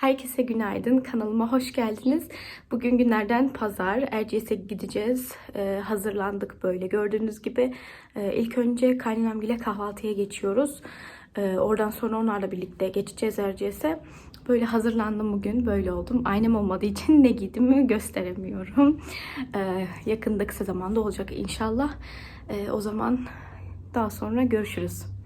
Herkese günaydın. Kanalıma hoş geldiniz. Bugün günlerden pazar. Erciyes'e gideceğiz. Ee, hazırlandık böyle gördüğünüz gibi. Ee, ilk önce kaynanam ile kahvaltıya geçiyoruz. Ee, oradan sonra onlarla birlikte geçeceğiz Erciyes'e. Böyle hazırlandım bugün. Böyle oldum. Aynam olmadığı için ne giydiğimi gösteremiyorum. Ee, yakında kısa zamanda olacak inşallah. Ee, o zaman daha sonra görüşürüz.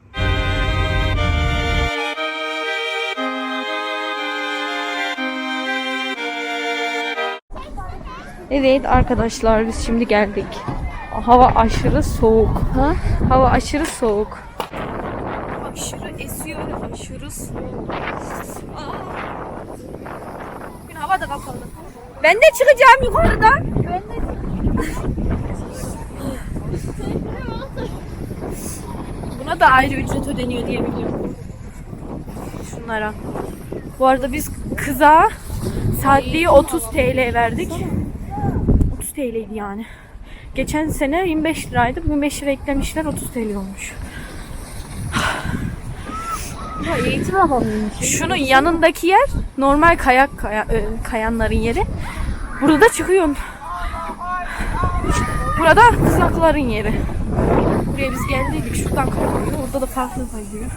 Evet arkadaşlar biz şimdi geldik. Hava aşırı soğuk. Ha? Hava aşırı soğuk. Aşırı esiyor, aşırı soğuk. Aa. Bugün hava da kapalı. Ben de çıkacağım yukarıdan. Ben de Buna da ayrı ücret ödeniyor diye biliyorum. Şunlara. Bu arada biz kıza saatliği 30 TL verdik. 30 TL'ydi yani. Geçen sene 25 liraydı. Bugün 5 lira eklemişler 30 TL olmuş. Eğitim yapamıyorum. Şunun yanındaki yer normal kayak kaya- e, kayanların yeri. Burada çıkıyorsun. Burada kızakların yeri. Buraya biz geldiydik. Şuradan kayıyor. Orada da farklı kayıyor.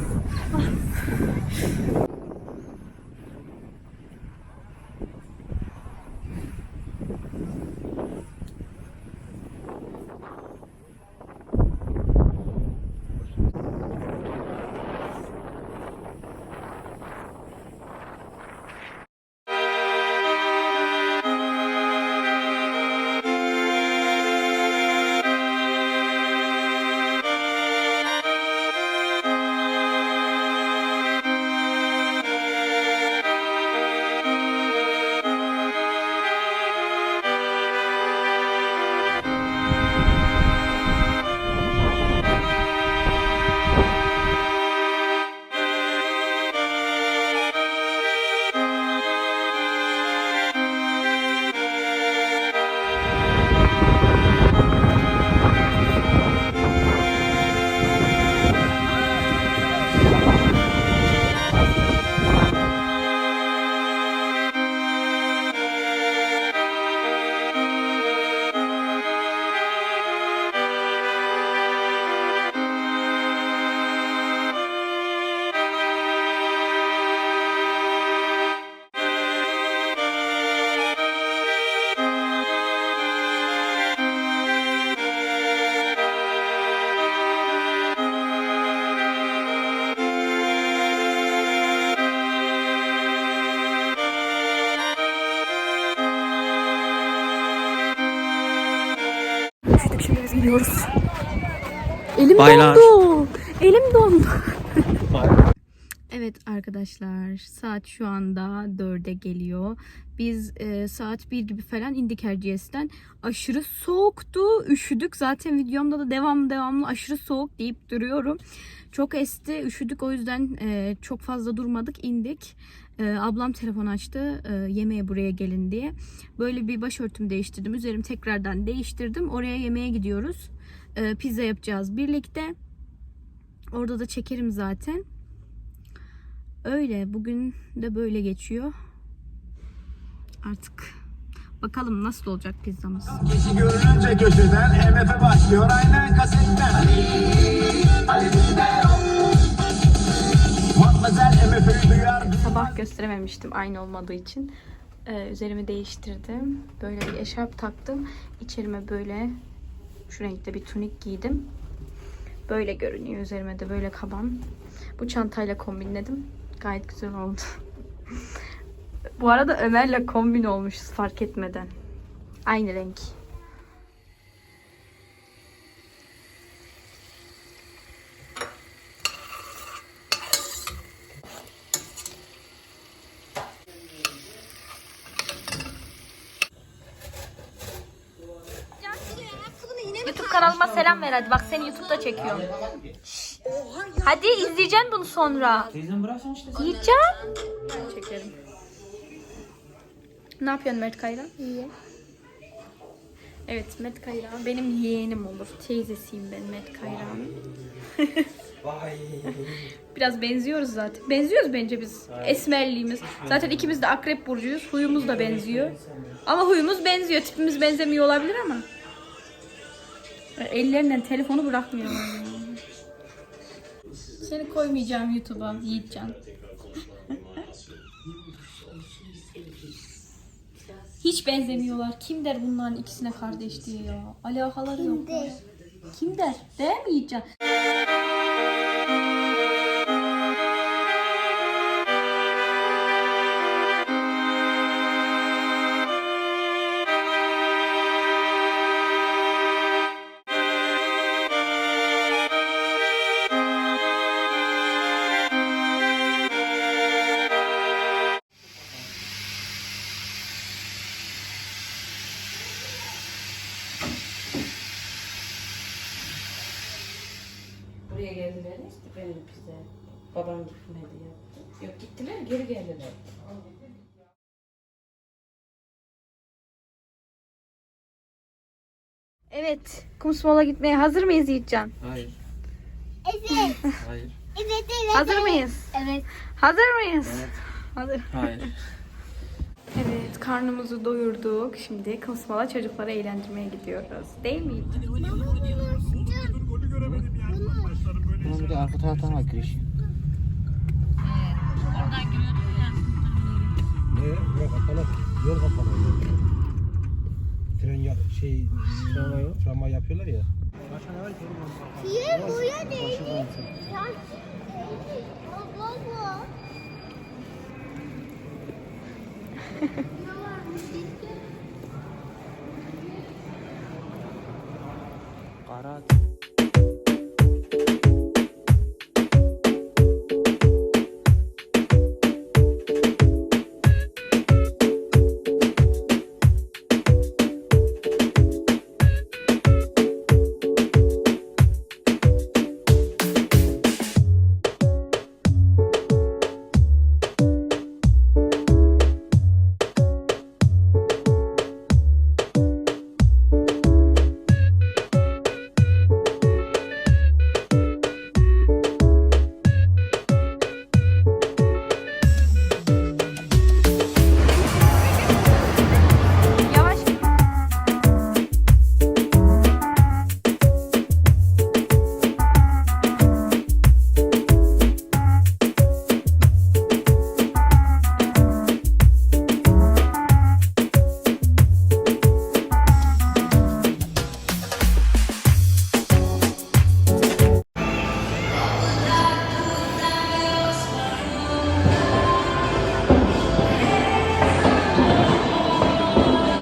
Gidiyoruz. Elim Baylar. dondu. Elim dondu. Evet arkadaşlar saat şu anda 4'e geliyor. Biz e, saat 1 gibi falan indik Erciyes'ten. Aşırı soğuktu. Üşüdük. Zaten videomda da devam devamlı aşırı soğuk deyip duruyorum. Çok esti. Üşüdük o yüzden e, çok fazla durmadık. indik. E, ablam telefon açtı. E, yemeğe buraya gelin diye. Böyle bir başörtümü değiştirdim. Üzerimi tekrardan değiştirdim. Oraya yemeğe gidiyoruz. E, pizza yapacağız birlikte. Orada da çekerim zaten. Öyle. Bugün de böyle geçiyor. Artık bakalım nasıl olacak pizzamız. Kişi görünce köşeden MF başlıyor aynen kasetten Ali MF'yi duyar Sabah gösterememiştim aynı olmadığı için. Ee, üzerimi değiştirdim. Böyle bir eşarp taktım. İçerime böyle şu renkte bir tunik giydim. Böyle görünüyor. Üzerime de böyle kaban. Bu çantayla kombinledim. Gayet güzel oldu. Bu arada Ömer'le kombin olmuşuz fark etmeden. Aynı renk. YouTube kanalıma selam ver hadi. Bak seni YouTube'da çekiyorum. Hadi izleyeceksin bunu sonra. Teyzem bıraksan işte. Yiyeceğim. Çekerim. Ne yapıyorsun Mert Kayra? İyi. Evet Met Kayra benim yeğenim olur. Teyzesiyim ben Met Kayra'nın. Vay. Biraz benziyoruz zaten. Benziyoruz bence biz. Esmerliğimiz. Zaten ikimiz de akrep burcuyuz. Huyumuz da benziyor. Ama huyumuz benziyor. Tipimiz benzemiyor olabilir ama. Ellerinden telefonu bırakmıyor. Seni koymayacağım YouTube'a Yiğitcan. Hiç benzemiyorlar. Kim der bunların ikisine kardeş diye ya? Alakaları yok. Kim der? Değil mi Yiğitcan? Buraya geldiler işte benim bize. Babam gitmedi yaptı. Yok gittiler geri geldiler. Evet. Kumsmola gitmeye hazır mıyız Yiğitcan? Hayır. Evet. Hayır. Evet evet. Hazır mıyız? Evet. Hazır mıyız? Hazır. Hayır. Evet, karnımızı doyurduk. Şimdi Kumsmola çocukları eğlendirmeye gidiyoruz. Değil mi? Yiğitcan? Bunun bir de arka taraftan var giriş. Ne? Yok kapalı. Yol kapalı. Tren ya, şey tramvay, tramvay yapıyorlar ya. Niye buraya değdi? Baba. Kara